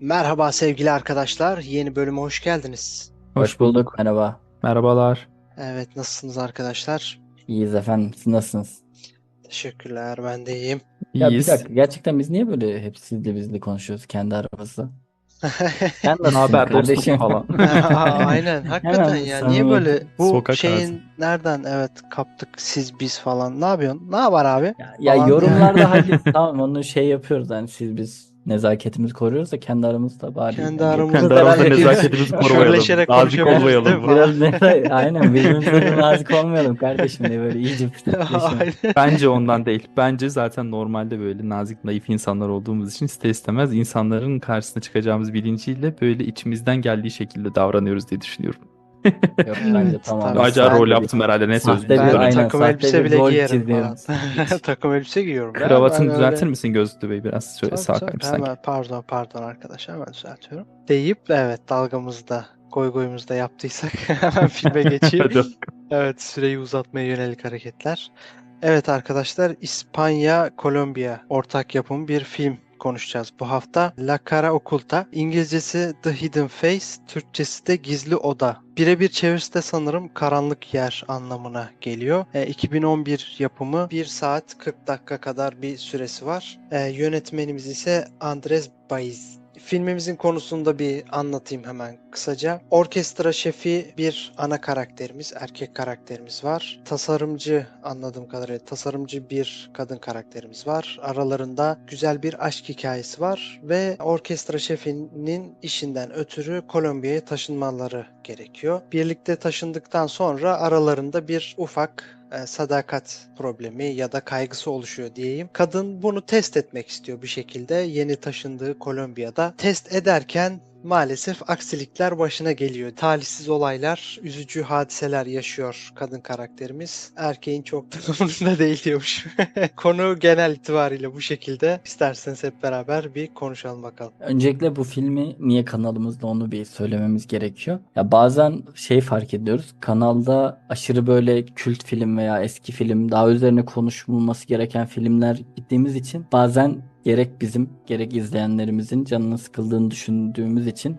Merhaba sevgili arkadaşlar. Yeni bölüme hoş geldiniz. Hoş bulduk. Merhaba. Merhabalar. Evet, nasılsınız arkadaşlar? İyiyiz efendim. Siz nasılsınız? Teşekkürler, ben de iyiyim. Ya bir İyiyiz. dakika. Gerçekten biz niye böyle hep sizle bizle konuşuyoruz kendi aramızda? Sen Ne nasılsın haber dostum kardeşim? falan. Aynen, hakikaten Hemen ya. Niye böyle bu Sokak şeyin arası. nereden evet kaptık siz biz falan. Ne yapıyorsun? Ne var abi? Ya, ya Falan yorumlarda hadi tamam onu şey yapıyoruz hani siz biz nezaketimizi koruyoruz da kendi aramızda bari. Kendi Yani aramızda Kendi aramızda bir- nezaketimizi korumayalım. Nazik olmayalım. Biraz ne, aynen birbirimize nazik olmayalım kardeşim diye böyle iyice. Bence ondan değil. Bence zaten normalde böyle nazik, naif insanlar olduğumuz için ister istemez insanların karşısına çıkacağımız bilinciyle böyle içimizden geldiği şekilde davranıyoruz diye düşünüyorum. Yok bence tamam. Acayip rol yaptım herhalde ne söz Ben aynen, takım elbise bile giyerim takım elbise giyiyorum. Kravatını düzeltir öyle- misin Gözlü Bey biraz şöyle Tabii, sağ kaymış sanki. Hemen pardon pardon arkadaş hemen düzeltiyorum. Deyip evet dalgamızda goy goyumuzda yaptıysak hemen filme geçeyim. Evet süreyi uzatmaya yönelik hareketler. Evet arkadaşlar İspanya Kolombiya ortak yapım bir film konuşacağız bu hafta. La Cara Oculta. İngilizcesi The Hidden Face, Türkçesi de Gizli Oda. Birebir çevirisi de sanırım karanlık yer anlamına geliyor. E, 2011 yapımı 1 saat 40 dakika kadar bir süresi var. E, yönetmenimiz ise Andres Baiz. Filmimizin konusunda bir anlatayım hemen kısaca. Orkestra şefi bir ana karakterimiz, erkek karakterimiz var. Tasarımcı anladığım kadarıyla tasarımcı bir kadın karakterimiz var. Aralarında güzel bir aşk hikayesi var ve orkestra şefinin işinden ötürü Kolombiya'ya taşınmaları gerekiyor. Birlikte taşındıktan sonra aralarında bir ufak e, sadakat problemi ya da kaygısı oluşuyor diyeyim. Kadın bunu test etmek istiyor bir şekilde yeni taşındığı Kolombiya'da. Test ederken maalesef aksilikler başına geliyor. Talihsiz olaylar, üzücü hadiseler yaşıyor kadın karakterimiz. Erkeğin çok da umurunda değil diyormuş. Konu genel itibariyle bu şekilde. İsterseniz hep beraber bir konuşalım bakalım. Öncelikle bu filmi niye kanalımızda onu bir söylememiz gerekiyor. Ya bazen şey fark ediyoruz. Kanalda aşırı böyle kült film veya eski film daha üzerine konuşulması gereken filmler gittiğimiz için bazen gerek bizim gerek izleyenlerimizin canını sıkıldığını düşündüğümüz için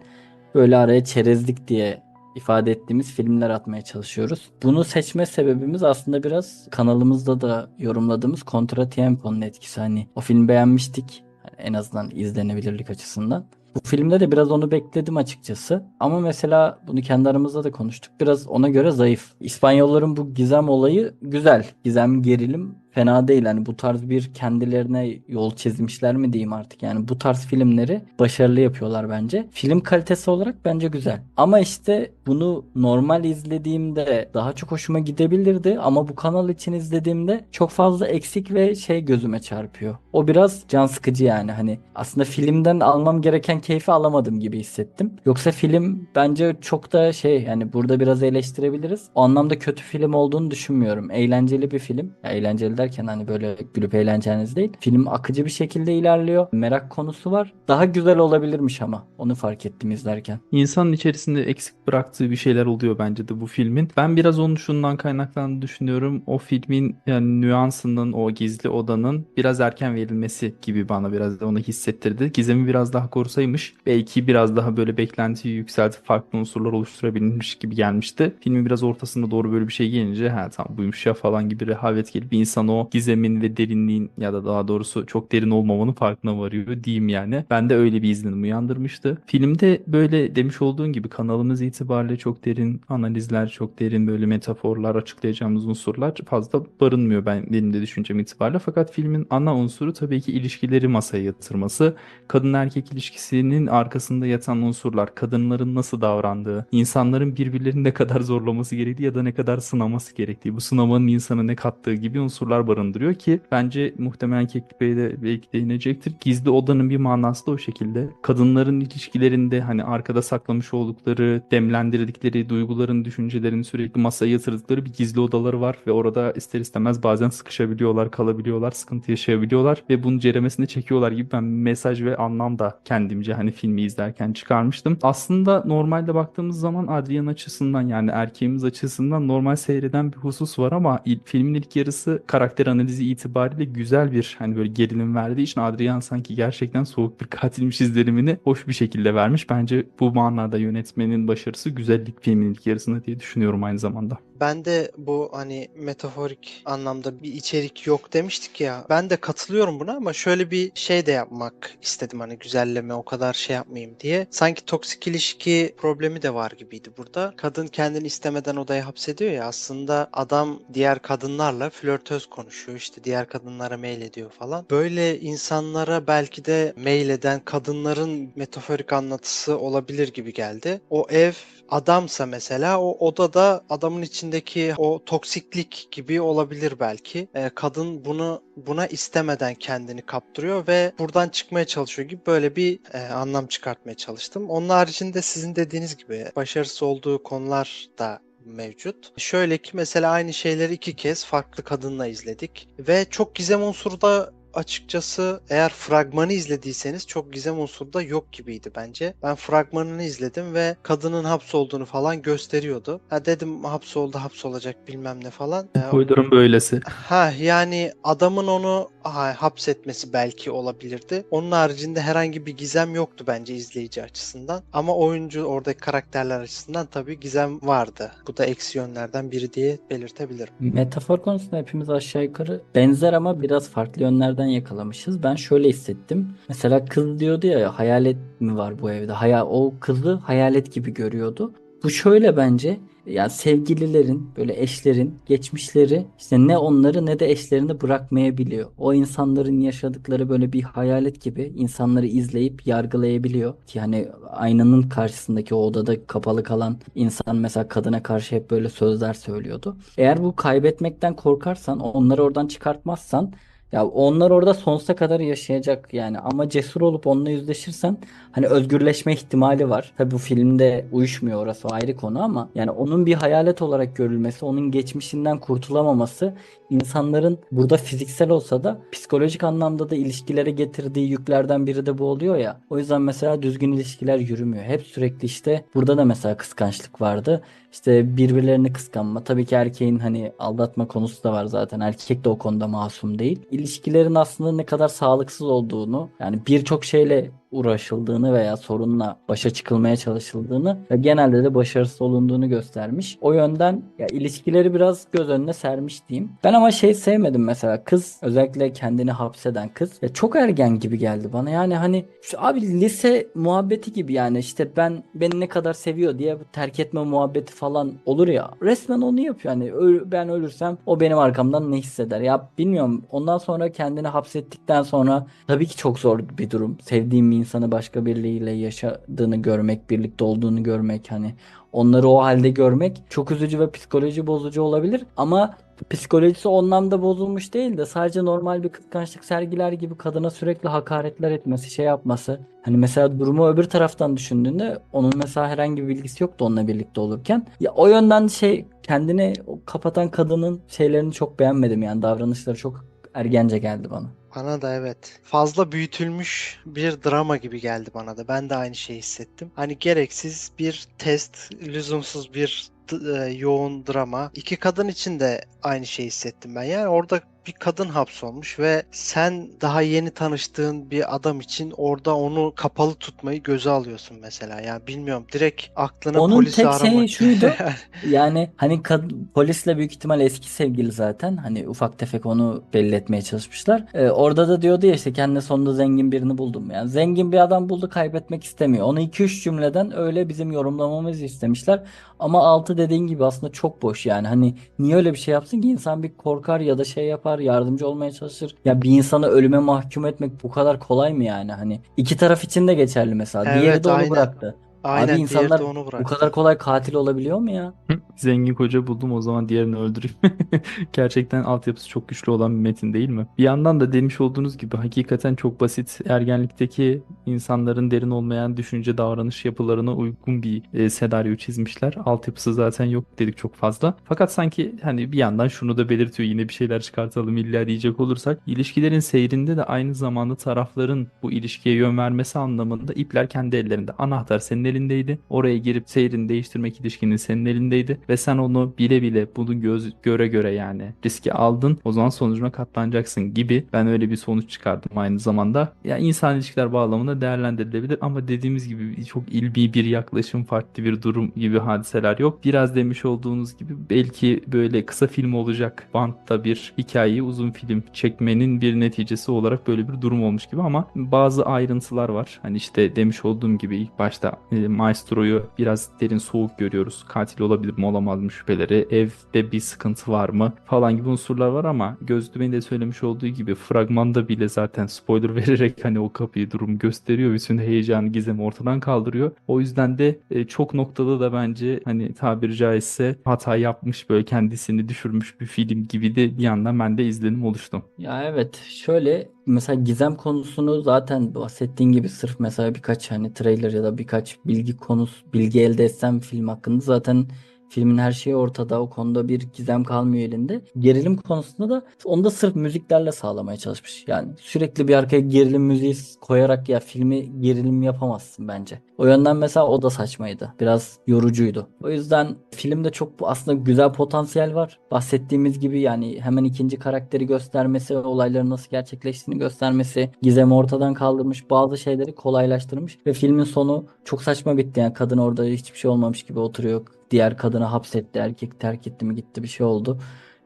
böyle araya çerezlik diye ifade ettiğimiz filmler atmaya çalışıyoruz. Bunu seçme sebebimiz aslında biraz kanalımızda da yorumladığımız Contratiempo'nun etkisi. Hani o filmi beğenmiştik. Hani en azından izlenebilirlik açısından. Bu filmde de biraz onu bekledim açıkçası. Ama mesela bunu kendi aramızda da konuştuk. Biraz ona göre zayıf. İspanyolların bu gizem olayı güzel. Gizem gerilim fena değil. Hani bu tarz bir kendilerine yol çizmişler mi diyeyim artık. Yani bu tarz filmleri başarılı yapıyorlar bence. Film kalitesi olarak bence güzel. Ama işte bunu normal izlediğimde daha çok hoşuma gidebilirdi. Ama bu kanal için izlediğimde çok fazla eksik ve şey gözüme çarpıyor. O biraz can sıkıcı yani. Hani aslında filmden almam gereken keyfi alamadım gibi hissettim. Yoksa film bence çok da şey yani burada biraz eleştirebiliriz. O anlamda kötü film olduğunu düşünmüyorum. Eğlenceli bir film. Ya eğlenceli derken hani böyle gülüp eğleneceğiniz değil. Film akıcı bir şekilde ilerliyor. Merak konusu var. Daha güzel olabilirmiş ama. Onu fark ettim izlerken. İnsanın içerisinde eksik bıraktığı bir şeyler oluyor bence de bu filmin. Ben biraz onun şundan kaynaklandığını düşünüyorum. O filmin yani nüansının, o gizli odanın biraz erken verilmesi gibi bana biraz da onu hissettirdi. Gizemi biraz daha korusaymış belki biraz daha böyle beklentiyi yükseltip farklı unsurlar oluşturabilmiş gibi gelmişti. Filmin biraz ortasında doğru böyle bir şey gelince ha tamam buymuş ya falan gibi rehavet gelip insan o gizemin ve derinliğin ya da daha doğrusu çok derin olmamanın farkına varıyor diyeyim yani. Ben de öyle bir izlenim uyandırmıştı. Filmde böyle demiş olduğun gibi kanalımız itibariyle çok derin analizler, çok derin böyle metaforlar, açıklayacağımız unsurlar fazla barınmıyor ben benim de düşüncem itibariyle. Fakat filmin ana unsuru tabii ki ilişkileri masaya yatırması. Kadın erkek ilişkisinin arkasında yatan unsurlar, kadınların nasıl davrandığı, insanların birbirlerini ne kadar zorlaması gerektiği ya da ne kadar sınaması gerektiği, bu sınamanın insana ne kattığı gibi unsurlar barındırıyor ki bence muhtemelen Keklik Bey de belki değinecektir. Gizli odanın bir manası da o şekilde. Kadınların ilişkilerinde hani arkada saklamış oldukları, demlendirdikleri duyguların, düşüncelerini sürekli masaya yatırdıkları bir gizli odaları var ve orada ister istemez bazen sıkışabiliyorlar, kalabiliyorlar, sıkıntı yaşayabiliyorlar ve bunun ceremesini çekiyorlar gibi ben mesaj ve anlam da kendimce hani filmi izlerken çıkarmıştım. Aslında normalde baktığımız zaman Adrian açısından yani erkeğimiz açısından normal seyreden bir husus var ama il- filmin ilk yarısı karakter karakter analizi itibariyle güzel bir hani böyle gerilim verdiği için Adrian sanki gerçekten soğuk bir katilmiş izlenimini hoş bir şekilde vermiş. Bence bu manada yönetmenin başarısı güzellik filmin ilk yarısında diye düşünüyorum aynı zamanda. Ben de bu hani metaforik anlamda bir içerik yok demiştik ya. Ben de katılıyorum buna ama şöyle bir şey de yapmak istedim hani güzelleme o kadar şey yapmayayım diye. Sanki toksik ilişki problemi de var gibiydi burada. Kadın kendini istemeden odaya hapsediyor ya aslında adam diğer kadınlarla flörtöz konuşuyor işte diğer kadınlara mail ediyor falan. Böyle insanlara belki de mail eden kadınların metaforik anlatısı olabilir gibi geldi. O ev adamsa mesela o odada adamın içindeki o toksiklik gibi olabilir belki. Ee, kadın bunu buna istemeden kendini kaptırıyor ve buradan çıkmaya çalışıyor gibi böyle bir e, anlam çıkartmaya çalıştım. Onun haricinde sizin dediğiniz gibi başarısız olduğu konular da mevcut. Şöyle ki mesela aynı şeyleri iki kez farklı kadınla izledik ve çok gizem unsuru da açıkçası eğer fragmanı izlediyseniz çok gizem unsuru da yok gibiydi bence. Ben fragmanını izledim ve kadının hapsolduğunu falan gösteriyordu. Ha dedim hapsoldu hapsolacak bilmem ne falan. Ee, Spoiler'ın böylesi. Ha yani adamın onu ha, hapsetmesi belki olabilirdi. Onun haricinde herhangi bir gizem yoktu bence izleyici açısından. Ama oyuncu oradaki karakterler açısından tabii gizem vardı. Bu da eksi yönlerden biri diye belirtebilirim. Metafor konusunda hepimiz aşağı yukarı benzer ama biraz farklı yönlerden yakalamışız. Ben şöyle hissettim. Mesela kız diyordu ya hayalet mi var bu evde? Haya, o kızı hayalet gibi görüyordu. Bu şöyle bence yani sevgililerin böyle eşlerin geçmişleri işte ne onları ne de eşlerini bırakmayabiliyor. O insanların yaşadıkları böyle bir hayalet gibi insanları izleyip yargılayabiliyor. Ki hani aynanın karşısındaki o odada kapalı kalan insan mesela kadına karşı hep böyle sözler söylüyordu. Eğer bu kaybetmekten korkarsan onları oradan çıkartmazsan ya onlar orada sonsuza kadar yaşayacak yani ama cesur olup onunla yüzleşirsen hani özgürleşme ihtimali var. Tabii bu filmde uyuşmuyor orası ayrı konu ama yani onun bir hayalet olarak görülmesi, onun geçmişinden kurtulamaması insanların burada fiziksel olsa da psikolojik anlamda da ilişkilere getirdiği yüklerden biri de bu oluyor ya. O yüzden mesela düzgün ilişkiler yürümüyor. Hep sürekli işte burada da mesela kıskançlık vardı. İşte birbirlerini kıskanma. Tabii ki erkeğin hani aldatma konusu da var zaten. Erkek de o konuda masum değil. İlişkilerin aslında ne kadar sağlıksız olduğunu yani birçok şeyle uğraşıldığını veya sorunla başa çıkılmaya çalışıldığını ve genelde de başarısız olunduğunu göstermiş. O yönden ya ilişkileri biraz göz önüne sermiş diyeyim. Ben ama şey sevmedim mesela kız özellikle kendini hapseden kız ya çok ergen gibi geldi bana. Yani hani şu abi lise muhabbeti gibi yani işte ben beni ne kadar seviyor diye terk etme muhabbeti falan olur ya. Resmen onu yapıyor. Yani öl- ben ölürsem o benim arkamdan ne hisseder? Ya bilmiyorum. Ondan sonra kendini hapsettikten sonra tabii ki çok zor bir durum. Sevdiğim insanı başka biriyle yaşadığını görmek, birlikte olduğunu görmek hani onları o halde görmek çok üzücü ve psikoloji bozucu olabilir ama psikolojisi o anlamda bozulmuş değil de sadece normal bir kıskançlık sergiler gibi kadına sürekli hakaretler etmesi, şey yapması. Hani mesela durumu öbür taraftan düşündüğünde onun mesela herhangi bir bilgisi yoktu onunla birlikte olurken. Ya o yönden şey kendini kapatan kadının şeylerini çok beğenmedim yani davranışları çok ergence geldi bana. Bana da evet. Fazla büyütülmüş bir drama gibi geldi bana da. Ben de aynı şeyi hissettim. Hani gereksiz bir test, lüzumsuz bir e, yoğun drama. İki kadın için de aynı şeyi hissettim ben. Yani orada bir kadın hapsolmuş ve sen daha yeni tanıştığın bir adam için orada onu kapalı tutmayı göze alıyorsun mesela. Yani bilmiyorum direkt aklına Onun polisi tek arama. şeyi şuydu. Yani hani kad- polisle büyük ihtimal eski sevgili zaten. Hani ufak tefek onu belli etmeye çalışmışlar. Ee, orada da diyordu ya işte kendine sonunda zengin birini buldum. Yani zengin bir adam buldu kaybetmek istemiyor. Onu 2-3 cümleden öyle bizim yorumlamamızı istemişler. Ama altı dediğin gibi aslında çok boş yani. Hani niye öyle bir şey yapsın ki? İnsan bir korkar ya da şey yapar, yardımcı olmaya çalışır. Ya bir insanı ölüme mahkum etmek bu kadar kolay mı yani? Hani iki taraf için de geçerli mesela. Diğeri Evet, de onu aynen. bıraktı. Aynen Abi diğeri insanlar de onu bu bıraktı. kadar kolay katil olabiliyor mu ya? Zengin koca buldum o zaman diğerini öldüreyim. Gerçekten altyapısı çok güçlü olan bir metin değil mi? Bir yandan da demiş olduğunuz gibi hakikaten çok basit ergenlikteki insanların derin olmayan düşünce davranış yapılarına uygun bir e, senaryo çizmişler. Altyapısı zaten yok dedik çok fazla. Fakat sanki hani bir yandan şunu da belirtiyor yine bir şeyler çıkartalım illa diyecek olursak ilişkilerin seyrinde de aynı zamanda tarafların bu ilişkiye yön vermesi anlamında ipler kendi ellerinde. Anahtar senin elinde elindeydi. Oraya girip seyrini değiştirmek ilişkinin senin elindeydi ve sen onu bile bile bunu göz göre göre yani riski aldın. O zaman sonucuna katlanacaksın gibi. Ben öyle bir sonuç çıkardım aynı zamanda. Ya insan ilişkiler bağlamında değerlendirilebilir ama dediğimiz gibi çok ilmi bir yaklaşım, farklı bir durum gibi hadiseler yok. Biraz demiş olduğunuz gibi belki böyle kısa film olacak bantta bir hikayeyi uzun film çekmenin bir neticesi olarak böyle bir durum olmuş gibi ama bazı ayrıntılar var. Hani işte demiş olduğum gibi ilk başta e, Maestro'yu biraz derin soğuk görüyoruz. Katil olabilir mi olamaz mı şüpheleri. Evde bir sıkıntı var mı falan gibi unsurlar var ama Gözlüğün de söylemiş olduğu gibi fragmanda bile zaten spoiler vererek hani o kapıyı durum gösteriyor. Bütün heyecanı gizemi ortadan kaldırıyor. O yüzden de e, çok noktada da bence hani tabiri caizse hata yapmış böyle kendisini düşürmüş bir film gibi de bir yandan bende izlenim oluştu. Ya evet şöyle mesela gizem konusunu zaten bahsettiğin gibi sırf mesela birkaç hani trailer ya da birkaç bilgi konusu bilgi elde etsem film hakkında zaten filmin her şeyi ortada o konuda bir gizem kalmıyor elinde. Gerilim konusunda da onu da sırf müziklerle sağlamaya çalışmış. Yani sürekli bir arkaya gerilim müziği koyarak ya filmi gerilim yapamazsın bence. O yönden mesela o da saçmaydı. Biraz yorucuydu. O yüzden filmde çok aslında güzel potansiyel var. Bahsettiğimiz gibi yani hemen ikinci karakteri göstermesi, olayların nasıl gerçekleştiğini göstermesi, gizemi ortadan kaldırmış, bazı şeyleri kolaylaştırmış ve filmin sonu çok saçma bitti. Yani kadın orada hiçbir şey olmamış gibi oturuyor. Diğer kadını hapsetti, erkek terk etti mi gitti bir şey oldu.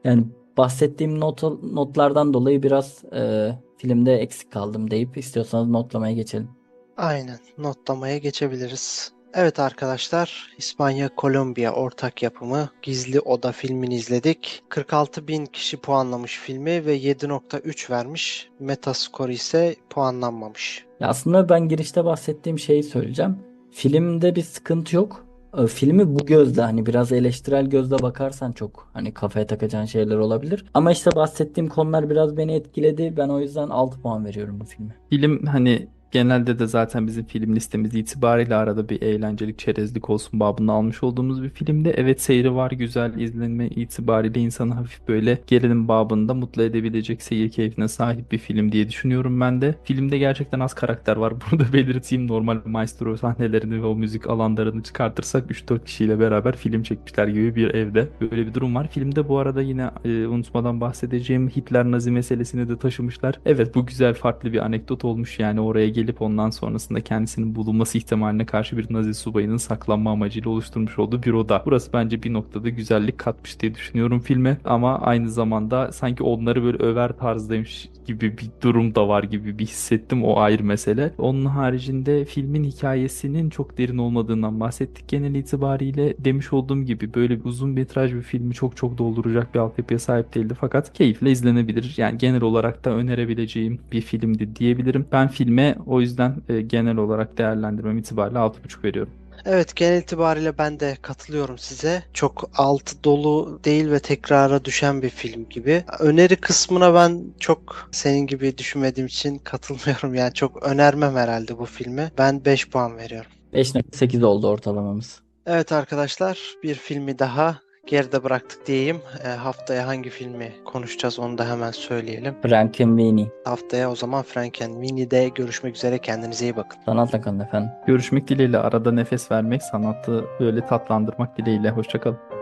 Yani bahsettiğim not, notlardan dolayı biraz e, filmde eksik kaldım deyip istiyorsanız notlamaya geçelim. Aynen. Notlamaya geçebiliriz. Evet arkadaşlar, İspanya Kolombiya ortak yapımı Gizli Oda filmini izledik. 46 bin kişi puanlamış filmi ve 7.3 vermiş. Metascore ise puanlanmamış. Ya aslında ben girişte bahsettiğim şeyi söyleyeceğim. Filmde bir sıkıntı yok. E, Filmi bu gözle hani biraz eleştirel gözle bakarsan çok hani kafaya takacağın şeyler olabilir. Ama işte bahsettiğim konular biraz beni etkiledi. Ben o yüzden 6 puan veriyorum bu filme. Film hani genelde de zaten bizim film listemiz itibariyle arada bir eğlencelik çerezlik olsun babını almış olduğumuz bir filmde. Evet seyri var güzel izlenme itibariyle insanı hafif böyle gerilim babında mutlu edebilecek seyir keyfine sahip bir film diye düşünüyorum ben de. Filmde gerçekten az karakter var. Bunu da belirteyim. Normal maestro sahnelerini ve o müzik alanlarını çıkartırsak 3-4 kişiyle beraber film çekmişler gibi bir evde. Böyle bir durum var. Filmde bu arada yine e, unutmadan bahsedeceğim Hitler Nazi meselesini de taşımışlar. Evet bu güzel farklı bir anekdot olmuş yani oraya gelip ondan sonrasında kendisinin bulunması ihtimaline karşı bir Nazi subayının saklanma amacıyla oluşturmuş olduğu bir oda. Burası bence bir noktada güzellik katmış diye düşünüyorum filme ama aynı zamanda sanki onları böyle över tarzdaymış gibi bir durum da var gibi bir hissettim o ayrı mesele. Onun haricinde filmin hikayesinin çok derin olmadığından bahsettik genel itibariyle. Demiş olduğum gibi böyle bir uzun metraj bir filmi çok çok dolduracak bir altyapıya sahip değildi fakat keyifle izlenebilir. Yani genel olarak da önerebileceğim bir filmdi diyebilirim. Ben filme o yüzden e, genel olarak değerlendirmem itibariyle 6.5 veriyorum. Evet genel itibariyle ben de katılıyorum size. Çok altı dolu değil ve tekrara düşen bir film gibi. Öneri kısmına ben çok senin gibi düşünmediğim için katılmıyorum. Yani çok önermem herhalde bu filmi. Ben 5 puan veriyorum. 5.8 oldu ortalamamız. Evet arkadaşlar bir filmi daha geride bıraktık diyeyim. E, haftaya hangi filmi konuşacağız onu da hemen söyleyelim. Frankenweenie. Haftaya o zaman Frankenweenie'de görüşmek üzere. Kendinize iyi bakın. Sanatla kalın efendim. Görüşmek dileğiyle arada nefes vermek, sanatı böyle tatlandırmak dileğiyle. Hoşçakalın.